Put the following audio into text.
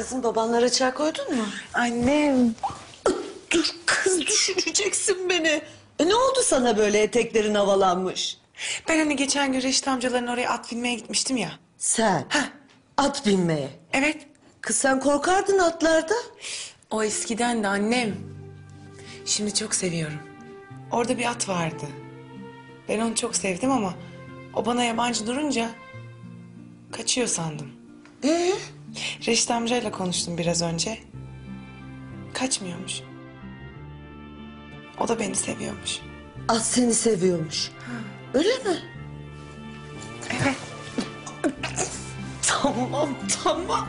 Kızım babanlara çay koydun mu? Annem. Dur kız düşüneceksin beni. E, ne oldu sana böyle eteklerin havalanmış? Ben hani geçen gün Reşit amcaların oraya at binmeye gitmiştim ya. Sen Heh. at binmeye. Evet. Kız sen korkardın atlarda. O eskiden de annem. Şimdi çok seviyorum. Orada bir at vardı. Ben onu çok sevdim ama o bana yabancı durunca kaçıyor sandım. Ee? Reşit amcayla konuştum biraz önce. Kaçmıyormuş. O da beni seviyormuş. At seni seviyormuş. Öyle mi? Evet. Tamam tamam.